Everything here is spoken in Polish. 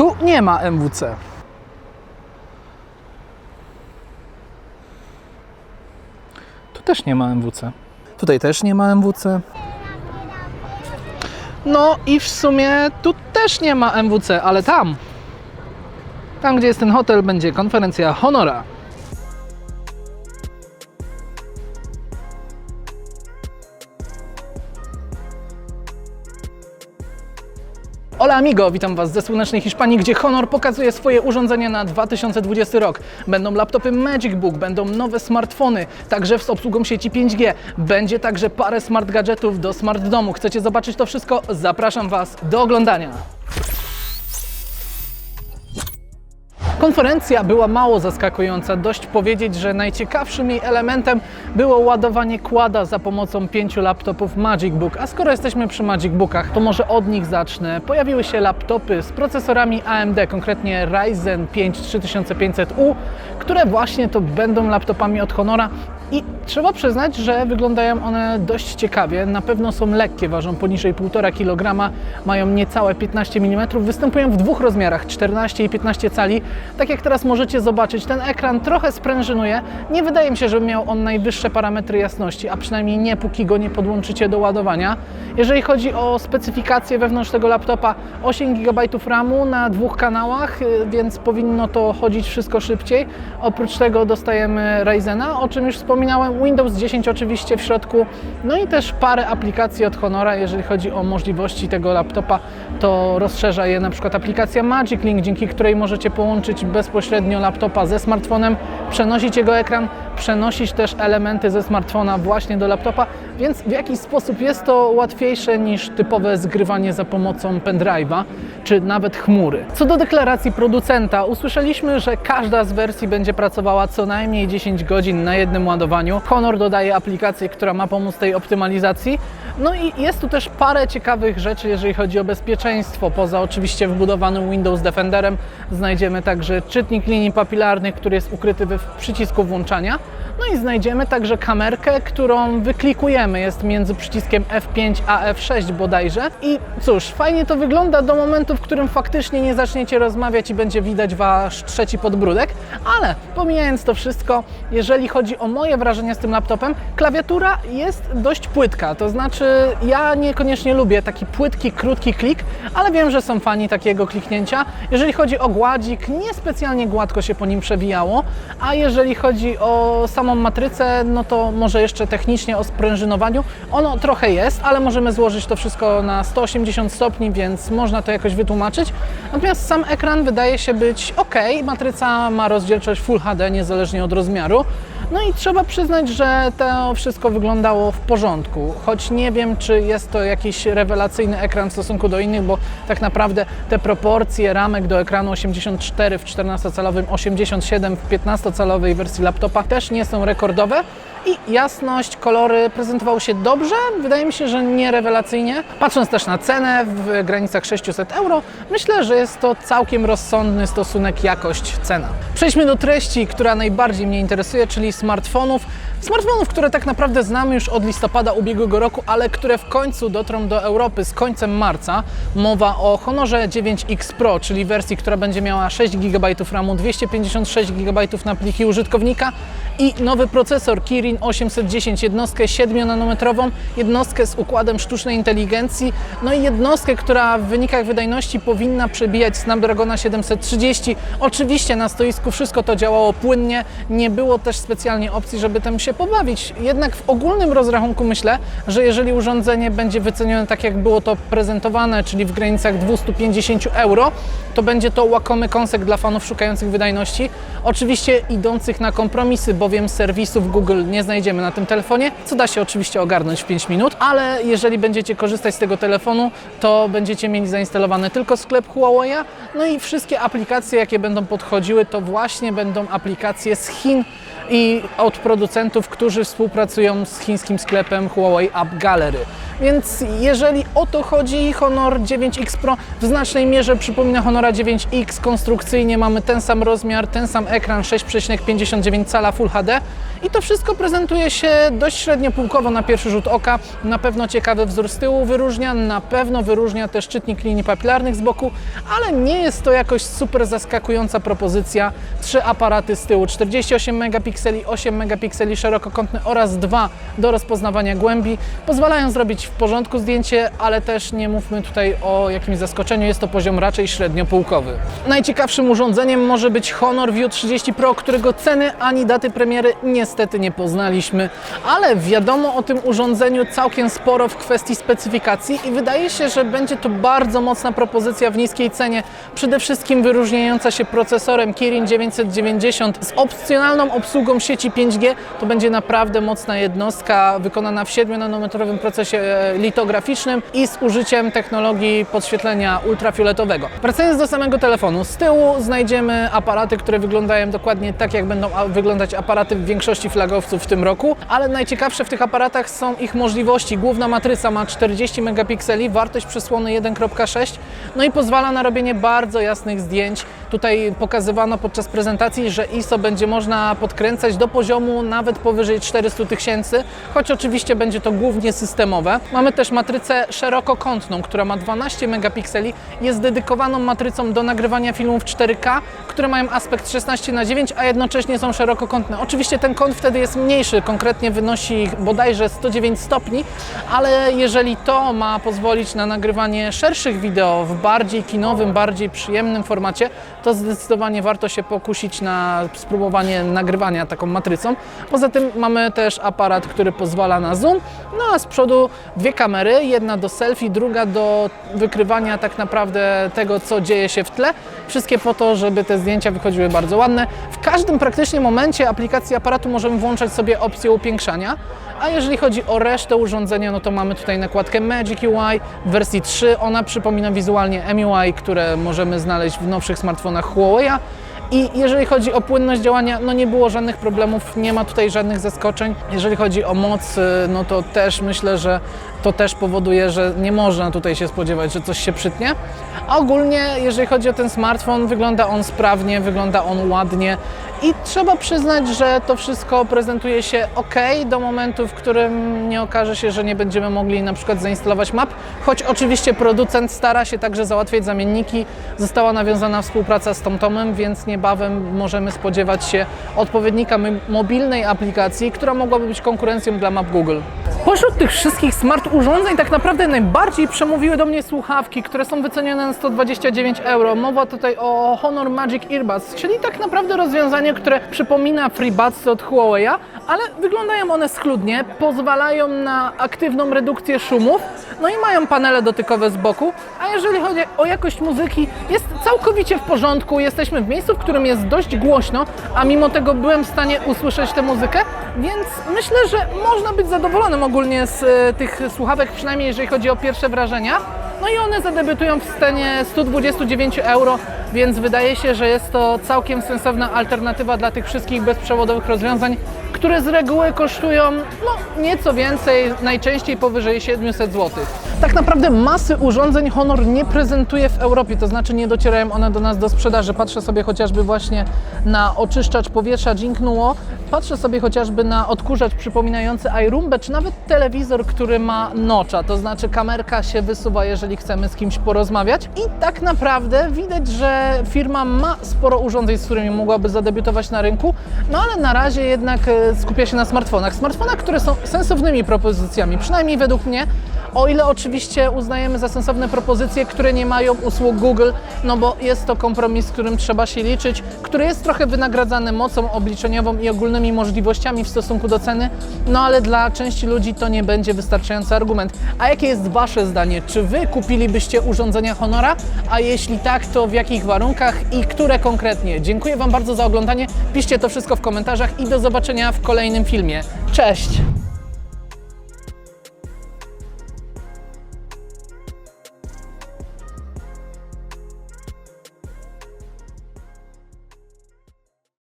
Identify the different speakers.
Speaker 1: Tu nie ma MWC. Tu też nie ma MWC. Tutaj też nie ma MWC. No i w sumie tu też nie ma MWC, ale tam. Tam, gdzie jest ten hotel, będzie konferencja Honora. Hola amigo, witam Was ze słonecznej Hiszpanii, gdzie Honor pokazuje swoje urządzenia na 2020 rok. Będą laptopy Magic Book, będą nowe smartfony, także z obsługą sieci 5G. Będzie także parę smart gadżetów do smart domu. Chcecie zobaczyć to wszystko? Zapraszam Was do oglądania. Konferencja była mało zaskakująca. Dość powiedzieć, że najciekawszym jej elementem było ładowanie kłada za pomocą pięciu laptopów Magic Book. A skoro jesteśmy przy Magic Bookach, to może od nich zacznę. Pojawiły się laptopy z procesorami AMD, konkretnie Ryzen 5 3500U, które właśnie to będą laptopami od Honora. I trzeba przyznać, że wyglądają one dość ciekawie. Na pewno są lekkie, ważą poniżej 1,5 kg, mają niecałe 15 mm, występują w dwóch rozmiarach 14 i 15 cali. Tak jak teraz możecie zobaczyć, ten ekran trochę sprężynuje. Nie wydaje mi się, żeby miał on najwyższe parametry jasności, a przynajmniej nie póki go nie podłączycie do ładowania. Jeżeli chodzi o specyfikację wewnątrz tego laptopa, 8 GB RAMu na dwóch kanałach, y, więc powinno to chodzić wszystko szybciej. Oprócz tego dostajemy Ryzena, o czym już wspominałem, Windows 10 oczywiście w środku, no i też parę aplikacji od Honora, jeżeli chodzi o możliwości tego laptopa, to rozszerza je na przykład aplikacja Magic Link, dzięki której możecie połączyć bezpośrednio laptopa ze smartfonem, przenosić jego ekran, przenosić też elementy ze smartfona właśnie do laptopa, więc w jakiś sposób jest to łatwiejsze niż typowe zgrywanie za pomocą pendrive'a czy nawet chmury. Co do deklaracji producenta, usłyszeliśmy, że każda z wersji będzie pracowała co najmniej 10 godzin na jednym ładowaniu. Honor dodaje aplikację, która ma pomóc tej optymalizacji. No i jest tu też parę ciekawych rzeczy, jeżeli chodzi o bezpieczeństwo. Poza oczywiście wbudowanym Windows Defenderem znajdziemy także czytnik linii papilarnych, który jest ukryty we przycisku włączania. No i znajdziemy także kamerkę, którą wyklikujemy. Jest między przyciskiem F5 a F6 bodajże. I cóż, fajnie to wygląda do momentu, w którym faktycznie nie zaczniecie rozmawiać i będzie widać wasz trzeci podbródek. Ale pomijając to wszystko, jeżeli chodzi o moje wrażenia z tym laptopem, klawiatura jest dość płytka. To znaczy, ja niekoniecznie lubię taki płytki, krótki klik, ale wiem, że są fani takiego kliknięcia. Jeżeli chodzi o gładzik, niespecjalnie gładko się po nim przewijało, a jeżeli chodzi o samą matrycę, no to może jeszcze technicznie o sprężynowaniu. Ono trochę jest, ale możemy złożyć to wszystko na 180 stopni, więc można to jakoś wytłumaczyć. Natomiast sam ekran wydaje się być ok. Matryca ma rozdzielczość Full HD niezależnie od rozmiaru. No i trzeba przyznać, że to wszystko wyglądało w porządku. Choć nie wiem, czy jest to jakiś rewelacyjny ekran w stosunku do innych, bo tak naprawdę te proporcje ramek do ekranu 84 w 14-calowym, 87 w 15-calowej wersji laptopa też nie są rekordowe. I jasność, kolory prezentowały się dobrze, wydaje mi się, że nie rewelacyjnie. Patrząc też na cenę w granicach 600 euro, myślę, że jest to całkiem rozsądny stosunek jakość-cena. Przejdźmy do treści, która najbardziej mnie interesuje, czyli smartfonów. Smartfonów, które tak naprawdę znamy już od listopada ubiegłego roku, ale które w końcu dotrą do Europy z końcem marca. Mowa o Honorze 9X Pro, czyli wersji, która będzie miała 6 GB RAMu, 256 GB na pliki użytkownika i nowy procesor Kirin 810, jednostkę 7-nanometrową, jednostkę z układem sztucznej inteligencji, no i jednostkę, która w wynikach wydajności powinna przebijać Snapdragona 730. Oczywiście na stoisku wszystko to działało płynnie, nie było też specjalnie opcji, żeby się pobawić. Jednak w ogólnym rozrachunku myślę, że jeżeli urządzenie będzie wycenione tak, jak było to prezentowane, czyli w granicach 250 euro, to będzie to łakomy kąsek dla fanów szukających wydajności. Oczywiście idących na kompromisy, bowiem serwisów Google nie znajdziemy na tym telefonie, co da się oczywiście ogarnąć w 5 minut, ale jeżeli będziecie korzystać z tego telefonu, to będziecie mieli zainstalowany tylko sklep Huawei'a, no i wszystkie aplikacje, jakie będą podchodziły, to właśnie będą aplikacje z Chin i od producentów, którzy współpracują z chińskim sklepem Huawei App Gallery. Więc jeżeli o to chodzi, Honor 9X Pro w znacznej mierze przypomina Honora 9X. Konstrukcyjnie mamy ten sam rozmiar, ten sam ekran 6,59 cala Full HD I to wszystko prezentuje się dość średnio półkowo na pierwszy rzut oka. Na pewno ciekawy wzór z tyłu wyróżnia, na pewno wyróżnia też czytnik linii papilarnych z boku, ale nie jest to jakoś super zaskakująca propozycja. Trzy aparaty z tyłu, 48 megapikseli, 8 megapikseli szerokokątne oraz dwa do rozpoznawania głębi. Pozwalają zrobić w porządku zdjęcie, ale też nie mówmy tutaj o jakimś zaskoczeniu, jest to poziom raczej średnio półkowy. Najciekawszym urządzeniem może być Honor View 30 Pro, którego ceny ani daty premiery niestety nie poznaliśmy, ale wiadomo o tym urządzeniu całkiem sporo w kwestii specyfikacji i wydaje się, że będzie to bardzo mocna propozycja w niskiej cenie, przede wszystkim wyróżniająca się procesorem Kirin 990 z opcjonalną obsługą sieci 5G. To będzie naprawdę mocna jednostka wykonana w 7-nanometrowym procesie e, litograficznym i z użyciem technologii podświetlenia ultrafioletowego. Wracając do samego telefonu, z tyłu znajdziemy aparaty, które wyglądają dokładnie tak, jak będą wyglądać aparaty w większości flagowców w tym roku, ale najciekawsze w tych aparatach są ich możliwości. Główna matryca ma 40 megapikseli, wartość przesłony 1.6, no i pozwala na robienie bardzo jasnych zdjęć. Tutaj pokazywano podczas prezentacji, że ISO będzie można podkręcać do poziomu nawet powyżej 400 tysięcy, choć oczywiście będzie to głównie systemowe. Mamy też matrycę szerokokątną, która ma 12 megapikseli, jest dedykowaną matrycą do nagrywania filmów 4K, które mają aspekt 16 na 9, a jednocześnie są szerokokątne. Oczywiście ten kąt wtedy jest mniejszy, konkretnie wynosi bodajże 109 stopni, ale jeżeli to ma pozwolić na nagrywanie szerszych wideo w bardziej kinowym, bardziej przyjemnym formacie, to zdecydowanie warto się pokusić na spróbowanie nagrywania taką matrycą. Poza tym mamy też aparat, który pozwala na zoom, no a z przodu dwie kamery, jedna do selfie, druga do wykrywania tak naprawdę tego, co dzieje się w tle. Wszystkie po to, żeby te zdjęcia wychodziły bardzo ładne. W każdym praktycznie momencie aplikacji aparatu możemy włączać sobie opcję upiększania. A jeżeli chodzi o resztę urządzenia, no to mamy tutaj nakładkę Magic UI w wersji 3. Ona przypomina wizualnie MUI, które możemy znaleźć w nowszych smartfonach Джонатана Холея I jeżeli chodzi o płynność działania, no nie było żadnych problemów, nie ma tutaj żadnych zaskoczeń. Jeżeli chodzi o moc, y, no to też myślę, że to też powoduje, że nie można tutaj się spodziewać, że coś się przytnie. A ogólnie, jeżeli chodzi o ten smartfon, wygląda on sprawnie, wygląda on ładnie i trzeba przyznać, że to wszystko prezentuje się ok do momentu, w którym nie okaże się, że nie będziemy mogli na przykład zainstalować map, choć oczywiście producent stara się także załatwiać zamienniki. Została nawiązana współpraca z TomTomem, więc niebawem możemy spodziewać się odpowiednika mobilnej aplikacji, która mogłaby być konkurencją dla map Google. Pośród tych wszystkich smart urządzeń tak naprawdę najbardziej przemówiły do mnie słuchawki, które są wycenione na 129 euro. Mowa tutaj o Honor Magic Earbuds, czyli tak naprawdę rozwiązanie, które przypomina FreeBudsy od Huawei'a, ale wyglądają one schludnie, pozwalają na aktywną redukcję szumów, no i mają panele dotykowe z boku, a jeżeli chodzi o jakość muzyki, jest całkowicie w porządku. Jesteśmy w miejscu, w którym jest dość głośno, a mimo tego byłem w stanie usłyszeć tę muzykę, więc myślę, że można być zadowolonym ogólnie z e, tych słuchawek, przynajmniej jeżeli chodzi o pierwsze wrażenia. No i one zadebiutują w cenie 129 euro, więc wydaje się, że jest to całkiem sensowna alternatywa dla tych wszystkich bezprzewodowych rozwiązań, które z reguły kosztują no, nieco więcej, najczęściej powyżej 700 zł. Tak naprawdę masy urządzeń Honor nie prezentuje w Europie, to znaczy nie docierają one do nas do sprzedaży. Patrzę sobie chociażby właśnie na oczyszczacz powietrza Jinknuo, patrzę sobie chociażby na odkurzacz przypominający iRoombę, czy nawet telewizor, który ma nocza, to znaczy kamerka się wysuwa, jeżeli chcemy z kimś porozmawiać. I tak naprawdę widać, że firma ma sporo urządzeń, z którymi mogłaby zadebiutować na rynku, no ale na razie jednak e, skupia się na smartfonach. Smartfonach, które są sensownymi propozycjami, przynajmniej według mnie, o ile oczywiście uznajemy za sensowne propozycje, które nie mają usług Google, no bo jest to kompromis, z którym trzeba się liczyć, który jest trochę wynagradzany mocą obliczeniową i ogólnymi możliwościami w stosunku do ceny, no ale dla części ludzi to nie będzie wystarczający argument. A jakie jest Wasze zdanie? Czy Wy kupilibyście urządzenia Honora? A jeśli tak, to w jakich warunkach i które konkretnie? Dziękuję Wam bardzo za oglądanie. Piszcie to wszystko w komentarzach i do zobaczenia w kolejnym filmie. Cześć!